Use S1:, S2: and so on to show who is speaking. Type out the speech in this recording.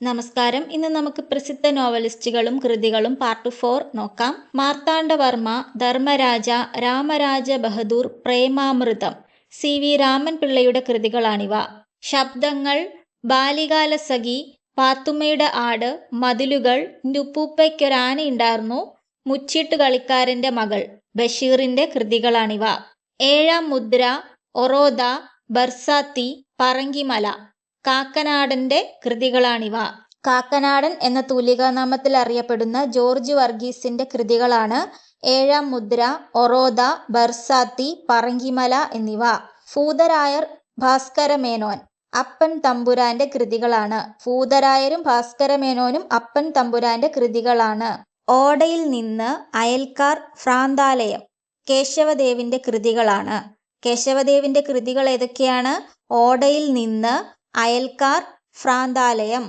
S1: നമസ്കാരം. ഇന്ന് നമുക്ക് പ്രസിദ്ധ നോവലിസ്റ്റുകളും കൃതികളും പാർട്ട് ഫോർ നോക്കാം. മാർത്താണ്ഡവർമ്മ ധർമ്മരാജ രാമരാജ ബഹദൂർ പ്രേമാമൃതം. സി വി രാമൻ പിള്ളയുടെ കൃതികളാണിവ. ശബ്ദങ്ങൾ ബാല്യകാലസഖി പാത്തുമ്മയുടെ ആട് മതിലുകൾ നുപ്പൂപ്പയ്ക്കൊരാനയുണ്ടായിരുന്നു മുച്ചിട്ട് കളിക്കാരന്റെ മകൾ ബഷീറിന്റെ കൃതികളാണിവ. ഏഴാം മുദ്ര ഒറോദ ബർസാത്തി പറങ്കിമല. കാക്കനാടന്റെ കൃതികളാണിവ. കാക്കനാടൻ എന്ന തൂലികാനാമത്തിൽ അറിയപ്പെടുന്ന ജോർജ് വർഗീസിന്റെ കൃതികളാണ് ഏഴാം മുദ്ര ഒറോദ ബർസാത്തി പറങ്കിമല എന്നിവ. ഭൂതരായർ ഭാസ്കരമേനോൻ അപ്പൻ തമ്പുരാന്റെ കൃതികളാണ്. ഭൂതരായരും ഭാസ്കരമേനോനും അപ്പൻ തമ്പുരാന്റെ കൃതികളാണ്. ഓടയിൽ നിന്ന് അയൽക്കാർ ഭ്രാന്താലയം കേശവദേവിന്റെ കൃതികളാണ്. കേശവദേവിന്റെ കൃതികൾ ഏതൊക്കെയാണ്? ഓടയിൽ നിന്ന് അയൽക്കാർ ഭ്രാന്താലയം.